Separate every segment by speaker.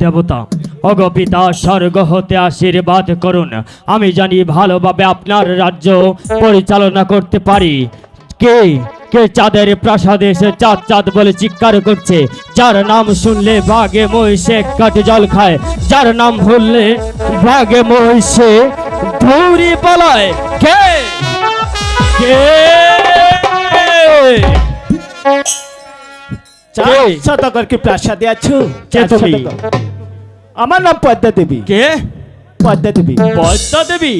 Speaker 1: দেবতা, অগ পিতা, স্বর্গ হতে আশীর্বাদ করুন। আমি জানি ভালোভাবে আপনার রাজ্য পরিচালনা করতে পারি। কে? কে চাঁদের প্রাসাদে এসে চাঁদ চাঁদ বলে চিৎকার করছে? যার নাম শুনলে বাঘে মহিষে কাটে জল খায়। যার নাম শুনলে বাঘে মহিষে ধৌরি পালায়। কে? কে? কি?
Speaker 2: প্রাসাদে আছো?
Speaker 1: কে তুমি?
Speaker 2: আমার নাম পদ্মা দেবী
Speaker 1: কে?
Speaker 2: পদ্মা দেবী
Speaker 1: পদ্মা দেবী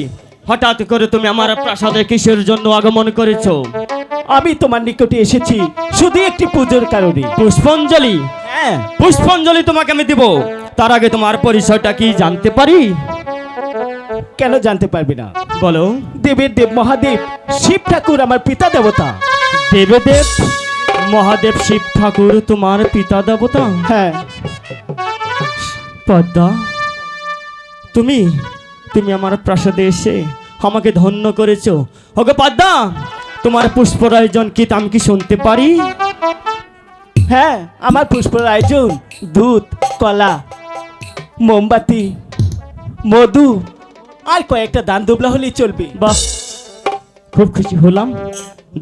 Speaker 1: হঠাৎ করে তুমি আমার প্রাসাদে কিসের জন্য আগমন করেছ?
Speaker 2: আমি তোমার নিকটে এসেছি শুধু একটি পুজোর কারণে।
Speaker 1: পুষ্পাঞ্জলি?
Speaker 2: হ্যাঁ।
Speaker 1: পুষ্পাঞ্জলি তোমাকে আমি দিব। তার আগে তোমার পরিচয়টা কি জানতে পারি?
Speaker 2: কেন জানতে পারবে না?
Speaker 1: বলো।
Speaker 2: দেবের দেব মহাদেব শিব ঠাকুর আমার পিতা দেবতা।
Speaker 1: দেবদেব? মহাদেব শিব ঠাকুর তোমার পিতা দেবতা?
Speaker 2: হ্যাঁ।
Speaker 1: পদ্মা তুমি তুমি আমার প্রাসাদে এসে আমাকে ধন্য করেছ। ওকে পদ্মা তোমার পুষ্পরায়োজন কি আমি কি শুনতে পারি?
Speaker 2: হ্যাঁ আমার পুষ্পর আয়োজন দুধ কলা মোমবাতি মধু আর কয়েকটা দান দুবলা হলেই চলবে।
Speaker 1: বাহ খুব খুশি হলাম।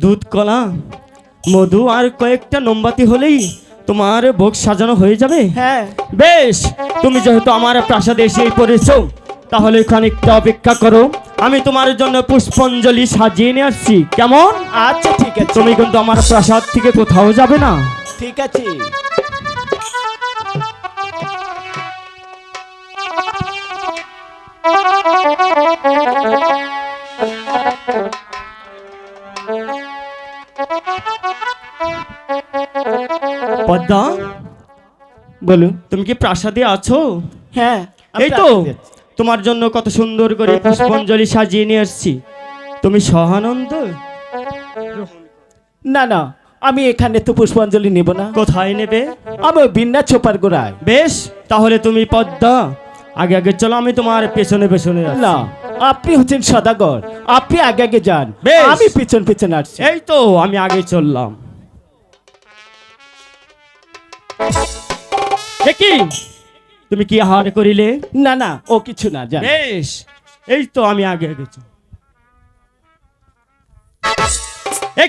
Speaker 1: দুধ কলা মধু আর কয়েকটা মোমবাতি হলেই তোমার ভোগ সাজানো হয়ে যাবে?
Speaker 2: হ্যাঁ।
Speaker 1: বেশ তুমি যেহেতু আমার প্রাসাদে এসে পড়েছো তাহলে খানিকটা অপেক্ষা করো। আমি তোমার জন্য পুষ্পাঞ্জলি সাজিয়ে নিয়ে আসছি। কেমন?
Speaker 2: আচ্ছা ঠিক আছে।
Speaker 1: তুমি কিন্তু আমার প্রাসাদ থেকে কোথাও যাবে না।
Speaker 2: ঠিক আছে।
Speaker 1: পদ্মা?
Speaker 2: বলুন
Speaker 1: তুমি কি প্রাসাদে আছো?
Speaker 2: হ্যাঁ
Speaker 1: এই তো তোমার জন্য কত সুন্দর করে পুষ্পাঞ্জলি সাজিয়ে নিয়ে আসছি তুমি সহানন্দ?
Speaker 2: না না আমি এখানে তো পুষ্পাঞ্জলি নেব না।
Speaker 1: কোথায় নেবে?
Speaker 2: আমি বিন্না ছোপার গোড়ায়।
Speaker 1: বেশ তাহলে তুমি পদ্মা। আগে আগে চলো আমি তোমার পেছনে পেছনে
Speaker 2: না আপনি হচ্ছেন সদাগর। আপনি আগে আগে যান। আমি পিছন পিছন আসছি।
Speaker 1: এই তো আমি আগে চললাম। কি? তুমি কি আহার করিলে?
Speaker 2: না না ও কিছু না যান
Speaker 1: বেশ এই তো আমি আগে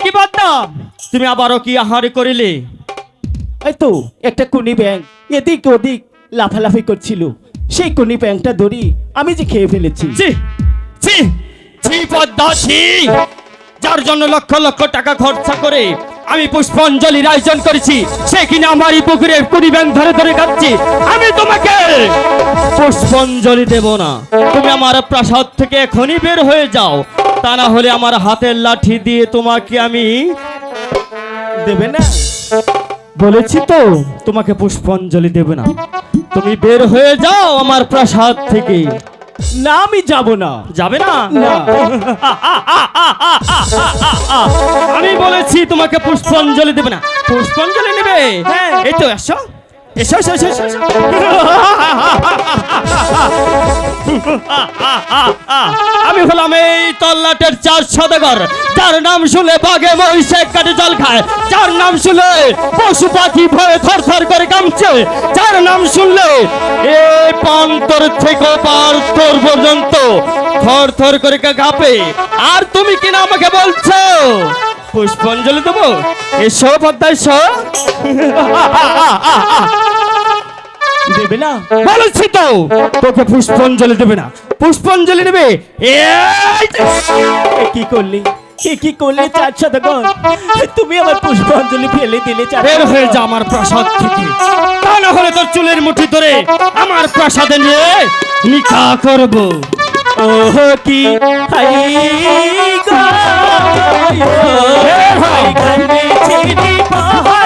Speaker 1: কি পদ্মা তুমি আবারও কি আহার করিলে?
Speaker 2: এই তো একটা কুনি ব্যাং এদিক ওদিক লাফালাফি করছিল। সেই কুনি ব্যাংটা ধরি আমি যে খেয়ে ফেলেছি।
Speaker 1: যার জন্য লক্ষ লক্ষ টাকা খরচা করে আমি পুষ্পাঞ্জলির আয়োজন করেছি। সে কিনা আমার এই পুকুরে কুড়ি ব্যাংক ধরে ধরে খাচ্ছি আমি তোমাকে পুষ্পাঞ্জলি দেব না। তুমি আমার প্রাসাদ থেকে এখনই বের হয়ে যাও। তা না হলে আমার হাতের লাঠি দিয়ে তোমাকে আমি
Speaker 2: দেবে না।
Speaker 1: বলেছি তো, তোমাকে পুষ্পাঞ্জলি দেবে না। তুমি বের হয়ে যাও আমার প্রাসাদ থেকে।
Speaker 2: না আমি যাব না।
Speaker 1: যাবে না? আমি বলেছি তোমাকে পুষ্পাঞ্জলি দেবে না। পুষ্পাঞ্জলি নেবে?
Speaker 2: হ্যাঁ।
Speaker 1: এই তো এসো। এসো। আমি হলাম এই তল্লাটের চার সদাগর, যার নাম শুনে বাঘে মহিষে কাটে জল খায়, যার নাম শুনলে পশু পাখি ভয়ে থর থর করে কামছে যার নাম শুনলে প্রান্তর থেকে পান্তর পর্যন্ত থর থর করে কাঁপে আর তুমি কিনা আমাকে বলছো পুষ্পাঞ্জলি দেবো? এসো পদ্মা এসো
Speaker 2: দেবে না?
Speaker 1: বলেছি তো তোকে পুষ্পাঞ্জলি দেবে না। পুষ্পাঞ্জলি নেবে?
Speaker 2: কি করলি? কি করলি চার সদাগর তুমি আমার পুষ্পাঞ্জলি ফেলে দিলে
Speaker 1: বের হয়ে যা আমার প্রাসাদ থেকে। তা না হলে তোর চুলের মুঠি ধরে আমার প্রাসাদে নিয়ে নিকা করব।
Speaker 2: ওহ কি? হাই
Speaker 1: 哎
Speaker 2: 呦！你ยเธ
Speaker 1: อใ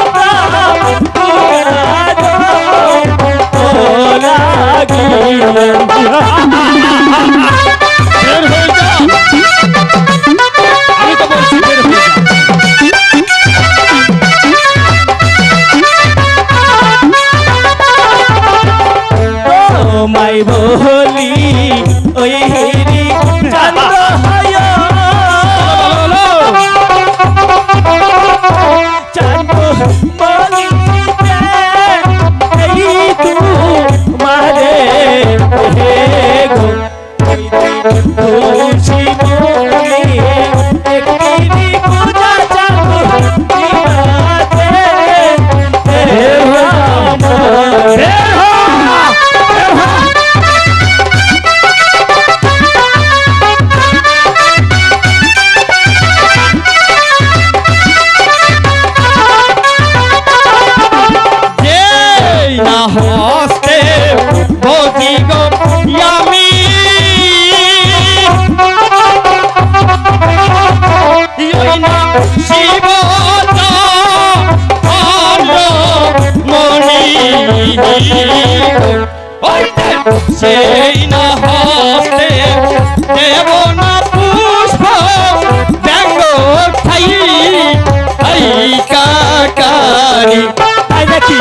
Speaker 1: না হস্তে দেব না পুষ্প ব্যঙ্গ ঠাই এই কাকারি।
Speaker 2: তাই নাকি?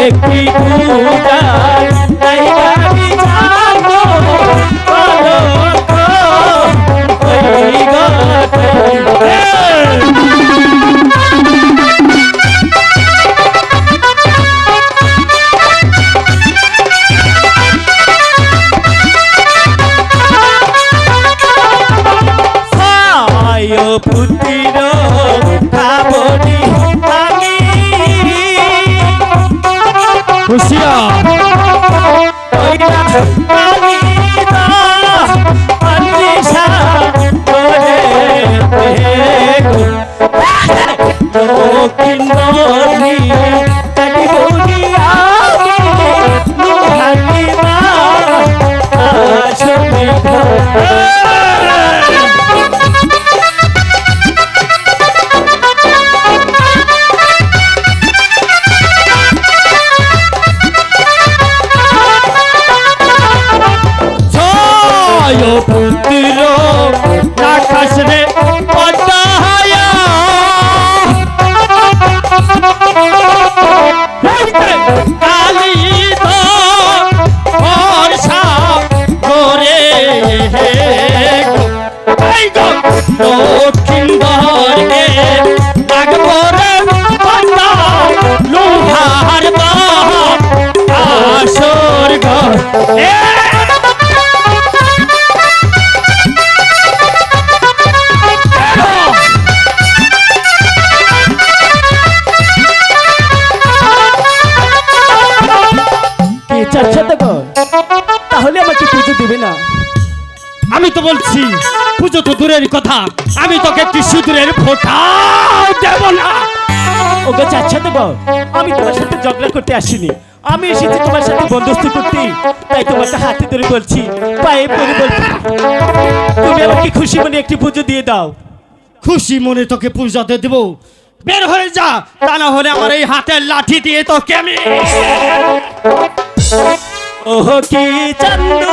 Speaker 2: একটি পূজার তাই আমি
Speaker 1: জানো পুতিরা
Speaker 3: তো বলছি পুজো তো দূরের কথা। আমি তোকে একটি সিঁদুরের ফোঁটাও দেব না।
Speaker 2: ওকে চাচ্ছা দেবো। আমি তোমার সাথে ঝগড়া করতে আসিনি। আমি এসেছি তোমার সাথে বন্ধুত্ব করতে। তাই তোমাকে হাতে ধরে বলছি পায়ে পড়ে বলছি। তুমি আমাকে খুশি মনে একটি পুজো দিয়ে দাও।
Speaker 3: খুশি মনে তোকে পূজাতে দেব। বের হয়ে যা তা না হলে আমার এই হাতের লাঠি দিয়ে তোকে আমি
Speaker 2: ওহ কি চন্দু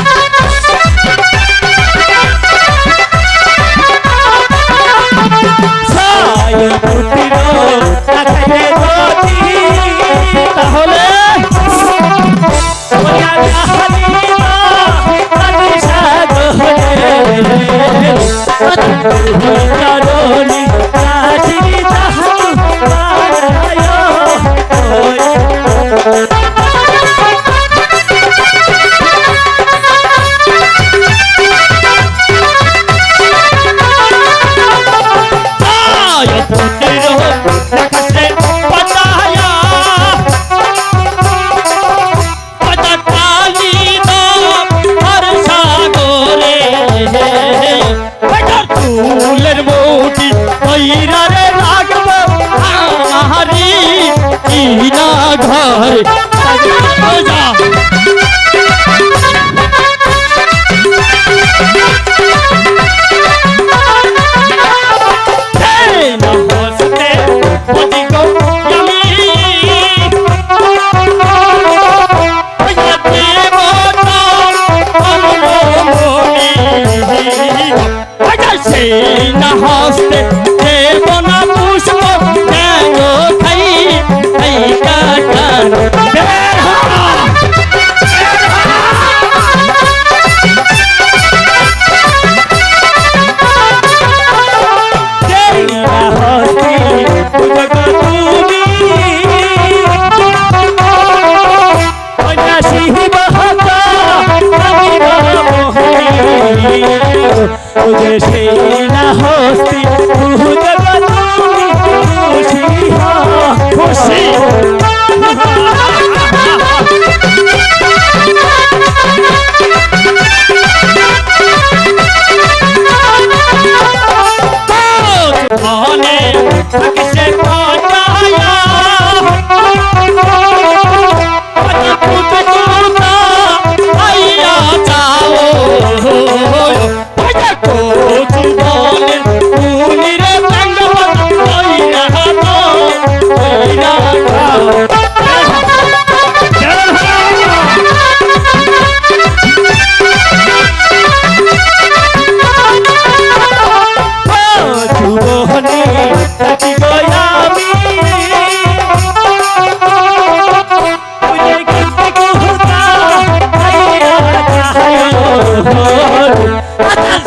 Speaker 1: Oh, my God.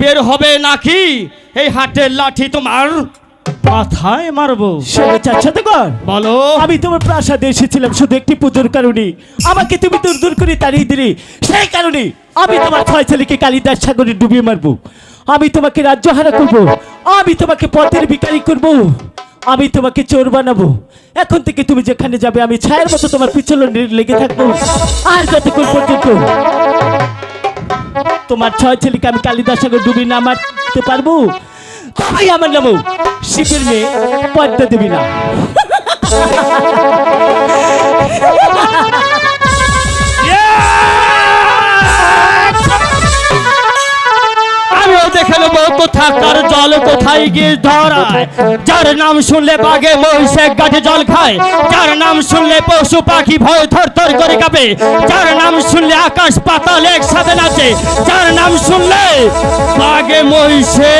Speaker 1: বের হবে নাকি? এই হাটের লাঠি তোমার
Speaker 4: মাথায় মারবো।
Speaker 2: শোনো চাচ্ছা তো কর।
Speaker 1: বলো।
Speaker 2: আমি তোমার প্রাসাদে এসেছিলাম শুধু একটি পুজোর কারণে। আমাকে তুমি দূর দূর করে তাড়িয়ে দিলে। সেই কারণে আমি তোমার ছয় ছেলেকে কালিদাস সাগরে ডুবিয়ে মারবো। আমি তোমাকে রাজ্য হারা করব। আমি তোমাকে পথের ভিকারি করব। আমি তোমাকে চোর বানাবো। এখন থেকে তুমি যেখানে যাবে আমি ছায়ের মতো তোমার পিছনে লেগে থাকব। আর যতক্ষণ পর্যন্ত তোমার ছয় ছেলেকে আমি কালিদার সঙ্গে ডুবি না মারতে পারব? তবেই আমার নামও শিবের মেয়ে পদ্মা দেবী না
Speaker 1: কোথাকার জল কোথায় গিয়ে ধরায়? যার নাম শুনলে বাঘে, মহিষে, গাছে জল খায়। যার নাম শুনলে পশু পাখি ভয় থর থর করে কাঁপে। যার নাম শুনলে আকাশ পাতাল একসাথে নাচে। যার নাম শুনলে বাঘে, মহিষে,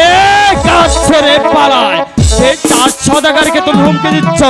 Speaker 1: গাছ ছেড়ে পালায়। সেই চার সদাগারকে তুমি হুমকি দিচ্ছ।